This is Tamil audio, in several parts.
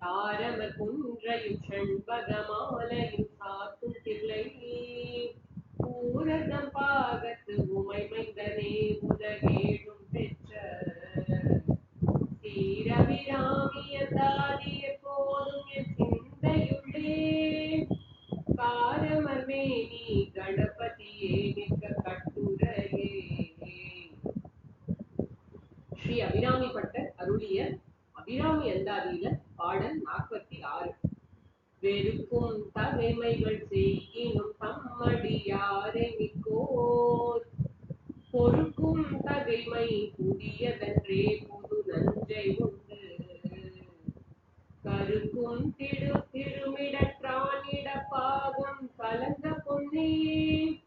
தாரமர் குன்றையும் செண்பகமாலையும் சாத்தும் தில்லை பூரதம் பாகத்து உமை மைந்தனே அபிராமி அந்தாதியில பாடல் நாற்பத்தி ஆறு. வெறுக்கும் தகைமைகள் செய்கினும் தம்மடியாரை மிக்கோர். பொறுக்கும் தகைமை புதியதன்றே புது நஞ்சை உண்டு. கருக்கும் திடு திருமிடற்றானிட பாகம் கலந்த பொன்னே.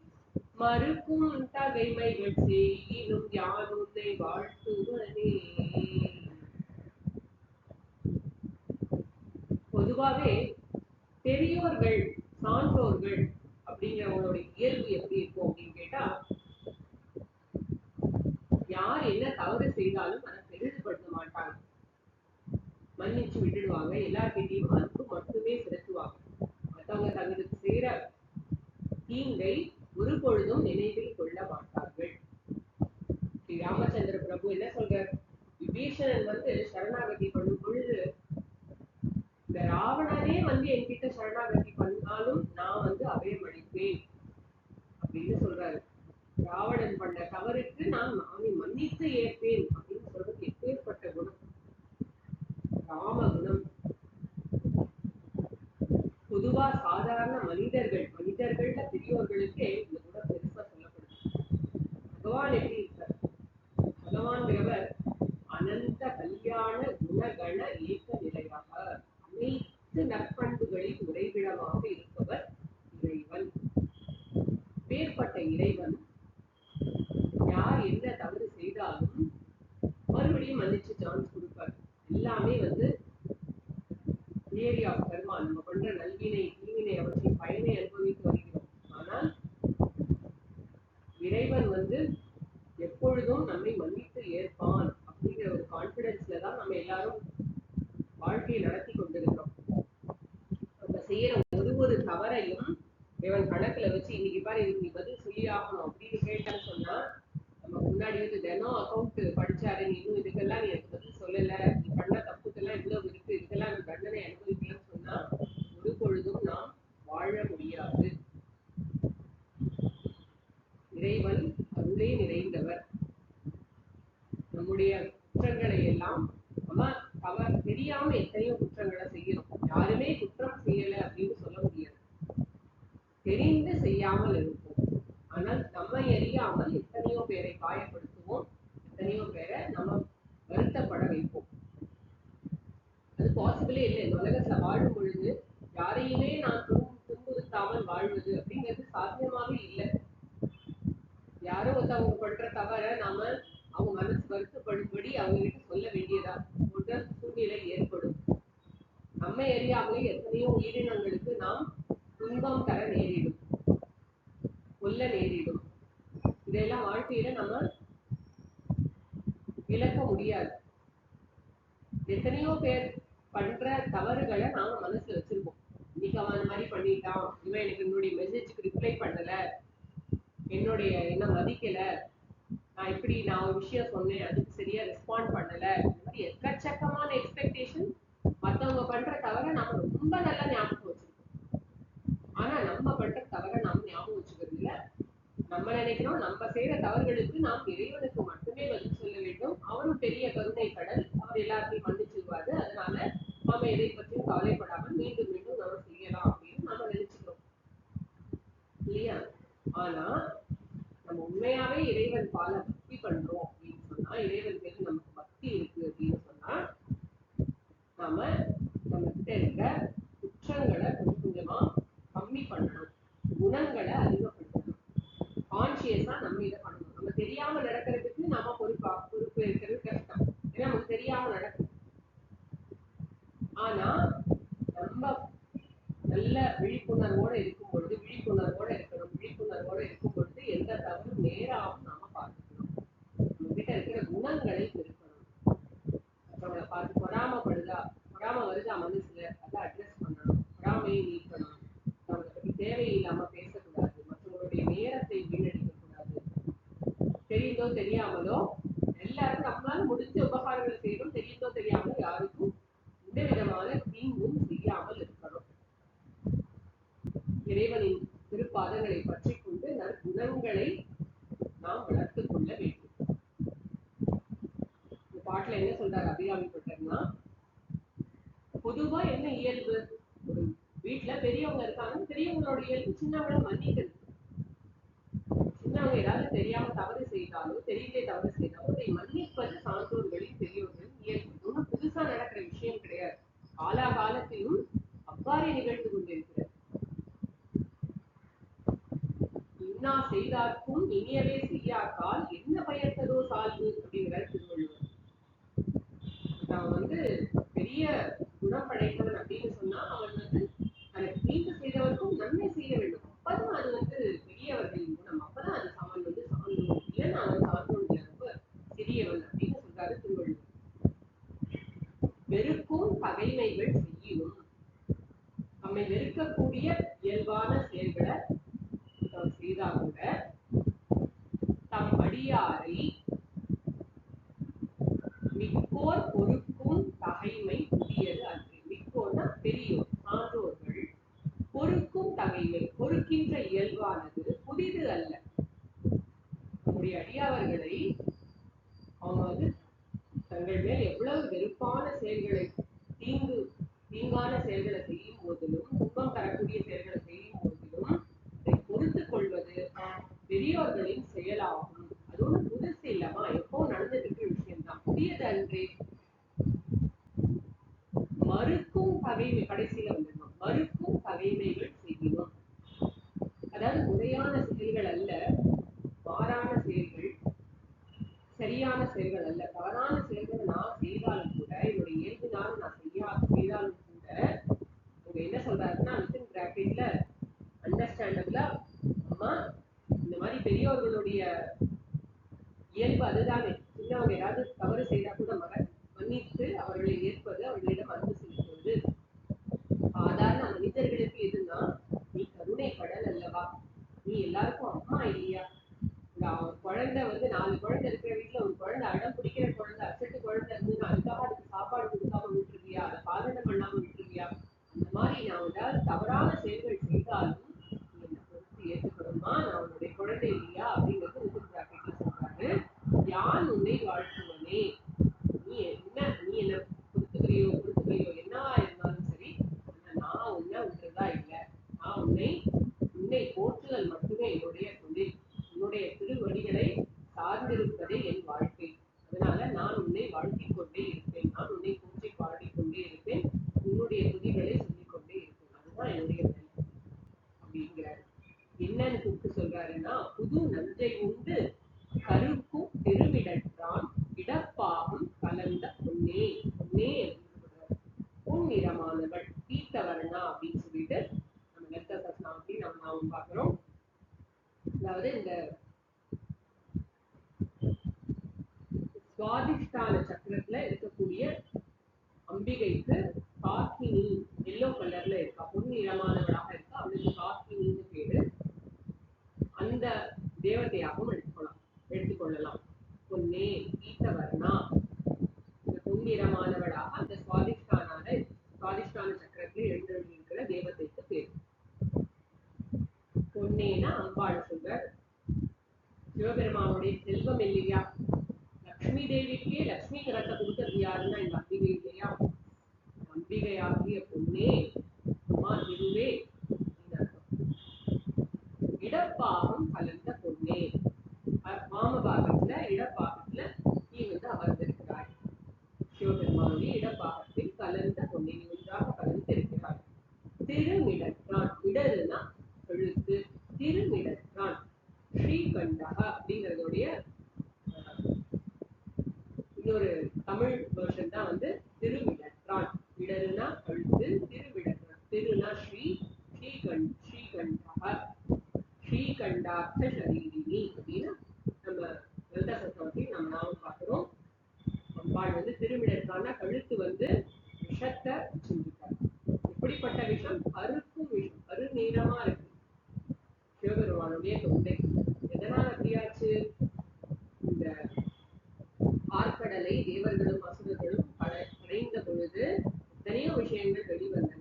மறுக்கும் தகைமைகள் செய்யினும் யான் உன்னை வாழ்த்துவனே? பொதுவாகவே பெரியோர்கள் சான்றோர்கள் அப்படிங்கிறவங்களோட இயல்பு எப்படி இருக்கும் அப்படின்னு கேட்டா யார் என்ன தவறு செய்தாலும் அதை பெரிதுபடுத்த மாட்டாங்க. மன்னிச்சு விட்டுடுவாங்க. எல்லார்கிட்டையும் அன்பு மட்டுமே செலுத்துவாங்க. மற்றவங்க தங்களுக்கு செய்யற தீங்கை ஒரு பொழுதும் நினைவில் கொள்ள மாட்டார்கள். ஸ்ரீ ராமச்சந்திர பிரபு என்ன சொல்றார்? விபீஷணன் வந்து சரணாகதி பண்ணும் பொழுது இந்த ராவணனே வந்து என்கிட்ட சரணாகதி பண்ணாலும் நான் வந்து அபயம் அளிப்பேன் அப்படின்னு சொல்றாரு. ராவணன் பண்ண தவறுக்கு நான் அவனை மன்னித்து ஏற்பேன் அப்படின்னு சொல்றது எப்பேற்பட்ட குணம்? ராம குணம். பொதுவா சாதாரண மனிதர்கள் மனிதர்கள்ல பெரியோர்களுக்கே இந்த குணம் பெருசா சொல்லப்படுது. பகவான் எப்படி இருக்கார்? பகவான்கிறவர் வாழ்க்கையை நடத்தி கொண்டிருக்கிறோம். நம்ம செய்யற ஒரு ஒரு தவறையும் இவன் கணக்குல வச்சு இன்னைக்கு பாரு இதுக்கு நீ பதில் சொல்லி ஆகணும் அப்படின்னு கேட்டான்னு சொன்னா நம்ம முன்னாடி வந்து தினம் அக்கௌண்ட் படிச்சாரு நீ இன்னும் இதுக்கெல்லாம் நீ எனக்கு பதில் சொல்லல நீ பண்ண தப்புக்கெல்லாம் இவ்வளவு இருக்கு இதுக்கெல்லாம் நான் தண்டனை அனுபவிக்கலன்னு சொன்னா ஒரு பொழுதும் நாம் வாழ முடியாது இறைவன் அருளே நிறைந்தவர் நம்முடைய குற்றங்களை எல்லாம் நம்ம தவறு தெரியாம எத்தனையோ குற்றங்களை செய்யறோம். யாருமே குற்றம் செய்யல அப்படின்னு சொல்ல முடியாது. தெரிந்து செய்யாமல் இருப்போம். ஆனால் நம்மை அறியாமல் எத்தனையோ பேரை காயப்படுத்துவோம். எத்தனையோ பேரை நம்ம வருத்தப்பட வைப்போம். அது பாசிபிளே இல்லை. இந்த உலகத்துல வாழும் பொழுது யாரையுமே நான் துன்பு- துன்புறுத்தாமல் வாழ்வது அப்படிங்கிறது சாத்தியமாவே இல்லை. யாரோ ஒருத்தவங்க பண்ற தவற நாம அவங்க மனசு வருத்தப்படும்படி அவங்க கிட்ட நம்மை அறியாமலே எத்தனையோ உயிரினங்களுக்கு நாம் துன்பம் தர நேரிடும். கொல்ல நேரிடும். இதெல்லாம் வாழ்க்கையில நம்ம விளக்க முடியாது. எத்தனையோ பேர் பண்ற தவறுகளை நாம மனசுல வச்சிருக்கோம் இன்னைக்கு அவன் அந்த மாதிரி பண்ணிட்டான். இவன் எனக்கு என்னுடைய மெசேஜுக்கு ரிப்ளை பண்ணல. என்னுடைய என்ன மதிக்கல. நான் இப்படி நான் ஒரு விஷயம் சொன்னேன். அதுக்கு சரியா ரெஸ்பாண்ட் பண்ணல. இந்த மாதிரி எக்கச்சக்கமான எக்ஸ்பெக்டேஷன் மத்தவங்க பண்ற தவிர நாம ரொம்ப நல்லா ஞாபகம் வச்சிருக்கோம் ஆனா நம்ம பண்ற தவறை நாம் ஞாபகம் வச்சுக்கிறது இல்ல நம்ம நினைக்கிறோம் நம்ம செய்யற தவறுகளுக்கு நாம் இறைவனுக்கு மட்டுமே பதில் சொல்ல வேண்டும் அவரும் பெரிய கருணை கடல் அவர் எல்லாத்தையும் மன்னிச்சிருவாரு அதனால நாம எதை பற்றியும் கவலைப்படாமல் மீண்டும் மீண்டும் நம்ம செய்யலாம் அப்படின்னு நாம நினைச்சுக்கிறோம் இல்லையா ஆனா நம்ம உண்மையாவே இறைவன் பால பக்தி பண்றோம் அப்படின்னு சொன்னா இறைவன் மீது நமக்கு பக்தி இருக்கு அப்படின்னு சொன்னா நாம நம்ம கிட்ட இருக்கிற வருது வந்து அதை அட்ரஸ் பண்ணணும். பொறாமையை நீக்கணும். அவங்களை பற்றி தேவையில்லாம பேசக்கூடாது. மற்றவங்களுடைய நேரத்தை வீணடிக்க கூடாது தெரிந்தோ தெரியாமலோ எல்லாருக்கும் நம்மளால முடிஞ்ச உபகாரங்கள் செய்யணும். தெரியுதோ தெரியாமலோ யாருக்கும் எந்த விதமான தீங்கும் செய்யாமல் இருக்கணும். இறைவனின் திருப்பாதங்களை பற்றி கொண்டு நற்குணங்களை பொதுவா என்ன இயல்பு? வீட்டுல பெரியவங்க இருக்காங்க. பெரியவங்களோட இயல்பு சின்னவங்கள மன்னிக்கிறது சின்னவங்க ஏதாவது தெரியாம தவறு செய்தாலும் தெரிந்தே தவறு செய்தாலும் அதை மன்னிப்பது சான்றோர்களின் பெரியவர்களின் இயல்பு. ஒன்றும் புதுசா நடக்கிற விஷயம் கிடையாது. காலாகாலத்திலும் அவ்வாறே நிகழ்ந்து கொண்டிருக்கிறது. இன்னா செய்தார்க்கும் இனியவே செய்யாக்கால் என்ன பயத்ததோ சால்வு? அப்படிங்கிற திருவள்ளுவர். நான் வந்து பெரிய करना पड़ेगा a mí me parece lo அதாவது இந்த சுவாதிஷ்டான சக்கரத்துல இருக்கக்கூடிய அம்பிகைக்கு காக்கினி எல்லோ கலர்ல இருக்கா பொன் இளமானவளாக இருக்கா அவளுக்கு காக்கினின்னு பேரு. அந்த தேவதையாகவும் எடுத்துக்கலாம் எடுத்துக்கொள்ளலாம். பொன்னே கீதவர்ணா இந்த பொன்னிறமானவளாக அந்த சுவாதிஷ்டான சுவாதிஷ்டான சக்கரத்துல எழுந்திருக்கிற தேவதைக்கு பேர். பொன்னேனா அம்பாள் சிவபெருமானுடைய செல்வம் இல்லையா? லக்ஷ்மி தேவிக்கே லக்ஷ்மிங்கிறத கொடுத்தது யாருன்னா இந்த விஷம் கருக்கும் விஷம் கருநீளமா இருக்கு. சிவபெருமானுடைய தொண்டை. எதனால் அப்படியாச்சு? இந்த ஆழ்கடலை தேவர்களும் அசுரர்களும் கட- கடைந்த பொழுது எத்தனையோ விஷயங்கள் வெளிவந்தன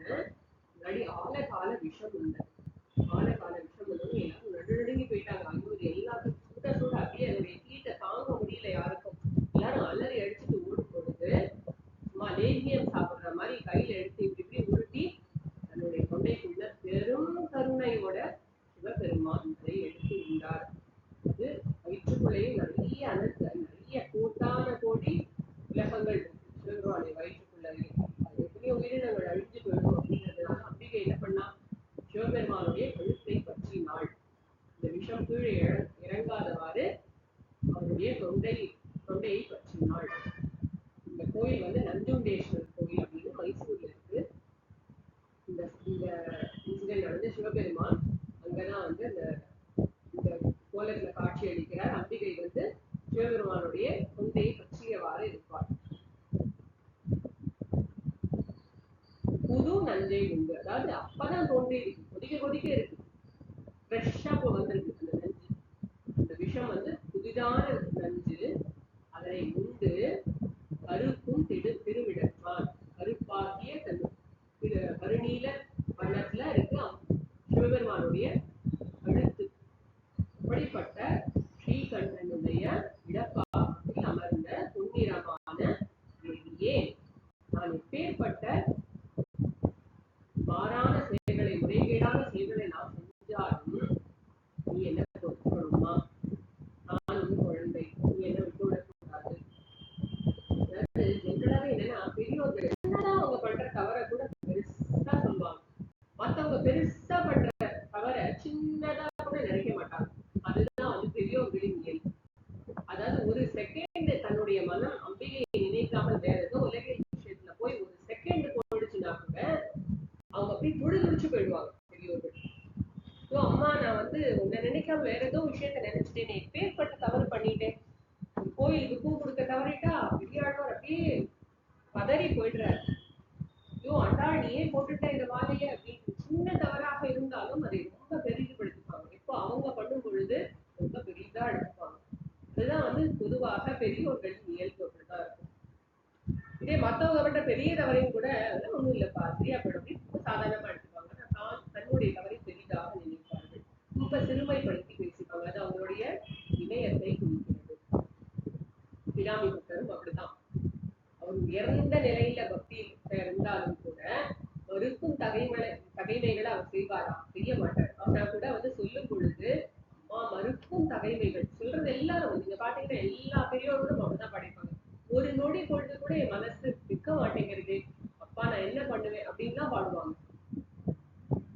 இந்த இன்சிடென்ட் வந்து சிவபெருமான் அங்கதான் வந்து அந்த இந்த கோலத்துல காட்சி அளிக்கிறார். அம்பிகை வந்து சிவபெருமானுடைய தொண்டையை பற்றியவாறு இருப்பார். புது நஞ்சை உண்டு. அதாவது அப்பதான் தோன்றி இருக்கு. கொதிக்க கொதிக்க இருக்கு. ஃப்ரெஷ்ஷா இப்போ வந்திருக்கு அந்த நஞ்சு. அந்த விஷம் வந்து புதிதான நஞ்சு. அதனை உண்டு கருக்கும் திரு திருவிட கருப்பாகிய தன் திரு கருநீல வண்ணத்துல இருக்கு அவன் சிவபெருமானுடைய கழுத்து அப்படிப்பட்ட ஸ்ரீகண்டனுடைய இடப்பாகத்தில் அமர்ந்த பொன்னிறமான தேவியே நான் எப்பேற்பட்ட மாறான செயல்களை முறைகேடான செயல்களை நான் செஞ்சாலும் நீ என்ன பொறுத்துக்கணுமா நான் வந்து குழந்தை நீ என்ன விட்டு விடக்கூடாது அதாவது ஜென்ரலாவே என்னன்னா பெரியவர்கள் என்னதான் அவங்க பண்ற தவற கூட பெருசா சொல்லுவாங்க மத்தவங்க பெருசா பண்ற தவற சின்னதா கூட நினைக்க மாட்டாங்க அதுதான் வந்து பெரியவர்களின் இயல்பு அதாவது ஒரு செகண்ட் தன்னுடைய மனம் அம்பிகையை நினைக்காமல் வேற ஏதோ உலக விஷயத்துல போய் ஒரு செகண்ட் போயிடுச்சுன்னா கூட அவங்க அப்படியே துடி துடிச்சு போயிடுவாங்க பெரியவர்கள் ஸோ அம்மா நான் வந்து உன்னை நினைக்காம வேற ஏதோ விஷயத்த நினைச்சிட்டேனே பேர்பட்ட தவறு பண்ணிட்டேன் ஒரு கோயிலுக்கு பூ கொடுக்க தவறிட்டா பெரியாழ்வார் அப்படியே பதறி போயிடுறாரு ஐயோ அண்டா நீ ஏன் போட்டுட்ட இந்த மாலையை அப்படின்னு சின்ன தவறாக இருந்தாலும் அதை ரொம்ப பெரிதுபடுத்திப்பாங்க இப்போ அவங்க பண்ணும் பொழுது ரொம்ப பெரிதா எடுத்துப்பாங்க அதுதான் வந்து பொதுவாக பெரியோர்களின் இயல்பு அப்படிதான் இருக்கும் இதே மத்தவங்க பண்ற பெரிய தவறையும் கூட பார்த்து ஒண்ணும் சாதாரணமா எடுத்துப்பாங்க. தான் தன்னுடைய தவறை பெரிதாக நினைப்பார்கள். ரொம்ப சிறுமைப்படுத்தி பேசிப்பாங்க. அது அவங்களுடைய இணையத்தை குறிக்கிறது. பிராமி பக்தரும் அப்படிதான் அவர் உயர்ந்த நிலையில பக்தி இருந்தாலும் கூட மறுக்கும் தகைமலை தகைமைகளை அவர் செய்வாரா? செய்ய மாட்டார். ஆனா கூட வந்து சொல்லும் பொழுது அம்மா மறுக்கும் தகைமைகள். சொல்றது எல்லாரும் நீங்க பாத்தீங்கன்னா எல்லா பெரியோர்களும் அப்படிதான் படிப்பாங்க. ஒரு நொடி பொழுது கூட என் மனசு நிற்க மாட்டேங்க அப்பா நான் என்ன பண்ணுவேன் அப்படின்னு தான் பாடுவாங்க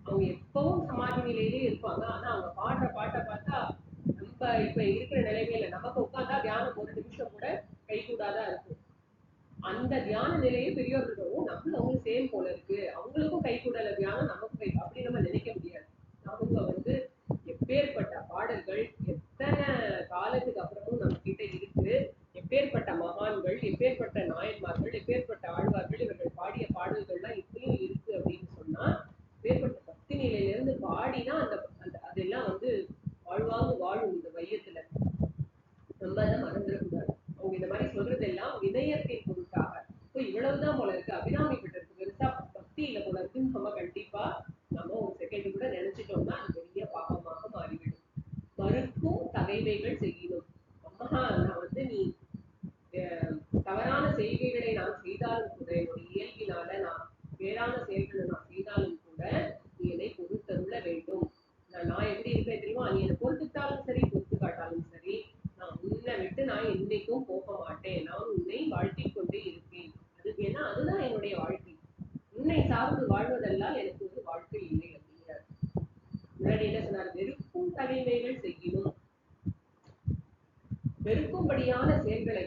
அவங்க எப்பவும் சமாதி நிலையிலே இருப்பாங்க ஆனா அவங்க பாடுற பாட்டை பார்த்தா நம்ம இப்ப இருக்கிற நிலைமையில நமக்கு உட்கார்ந்தா தியானம் ஒரு நிமிஷம் கூட கை கூடாதா இருக்கும். அந்த தியான நிலையை பெரியவர்களும் நம்மளும் அவங்க சேம் போல இருக்கு. அவங்களுக்கும் கை கூடல தியானம் நமக்கும் கை அப்படி நம்ம நினைக்க முடியாது அவங்க வந்து எப்பேற்பட்ட பாடல்கள் எத்தனை காலத்துக்கு அப்புறமும் நம்ம கிட்ட இருக்கு எப்பேற்பட்ட மகான்கள் எப்பேற்பட்ட நாயன்மார்கள் எப்பேற்பட்ட ஆழ்வார்கள் இவர்கள் பாடிய பாடல்கள்லாம் இப்பயும் இருக்கு அப்படின்னு சொன்னா எப்பேற்பட்ட பக்தி நிலையில இருந்து பாடினா அந்த அந்த அதெல்லாம் வந்து வாழ்வாங்கு வாழும் இந்த வையத்துல நம்ம அதை மறந்துடக்கூடாது அவங்க இந்த மாதிரி சொல்றதெல்லாம் வினயத்தின் பொருட்டாக இப்போ இவ்வளவுதான் போல இருக்கு அபிராமி பெற்றிருக்கு பெருசா பக்தி இல்ல போல இருக்குன்னு நம்ம கண்டிப்பா நம்ம கூட நினைச்சிட்டோம்னா அது பெரிய பாவமாக மாறிவிடும். மறுக்கும் தகைமைகள் செய்யும் அம்மா நான் வந்து நீ அஹ், தவறான செய்கைகளை நான் செய்தாலும் கூட என்னுடைய இயல்பினால நான் வேறான செயல்களை நான் செய்தாலும் கூட நீ என்னை பொறுத்தருள வேண்டும் நான் நான் எப்படி இருப்பேன் தெரியுமா நீ என்னை பொறுத்துட்டாலும் சரி பொறுத்து காட்டாலும் சரி நான் உன்னை விட்டு நான் என்னைக்கும் போக மாட்டேன் நான் உன்னை வாழ்த்திக் கொண்டே இருப்பேன் அது ஏன்னா அதுதான் என்னுடைய வாழ்க்கை உன்னை சார்ந்து வாழ்வதெல்லாம் எனக்கு ஒரு வாழ்க்கை இல்லை அப்படிங்கிறார் முன்னாடி என்ன சொன்னார்? வெறுக்கும் தலைமைகள் செய்யணும் வெறுக்கும்படியான செயல்களை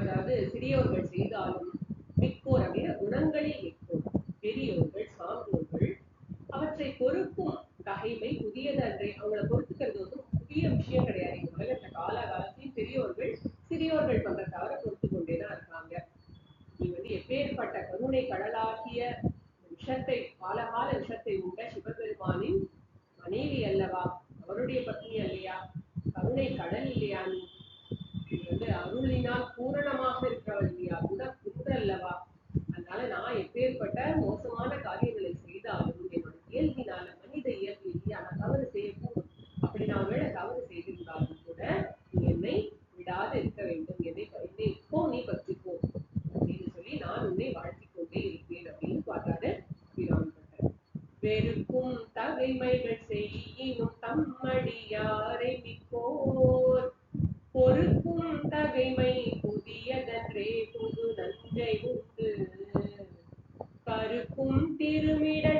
அதாவது சிறியோர்கள் செய்தாலும் மிக்கோர் அப்படின்னா குணங்களில் மிக்கோர் பெரியோர்கள் சான்றோர்கள் அவற்றை பொறுக்கும் தகைமை புதியது புதியதன்றே அவங்கள பொறுத்துக்கிறது வந்து புதிய விஷயம் கிடையாது. இந்த உலகத்துல காலாகாலத்தையும் பெரியோர்கள் சிறியோர்கள் பண்ற தவிர பொறுத்து கொண்டேதான் இருக்காங்க. நீ வந்து எப்பேற்பட்ட கருணை கடலாகிய விஷத்தை காலகால விஷத்தை உண்ட சிவபெரு learning நிற்கும் தகைமைகள் செய்யும் தம்மடியாரை மிக்கோர் பொறுக்கும் தகைமை புதியதன்றே புது நன்மை உண்டு. கருக்கும் திருமிடற்றானிடப்பாக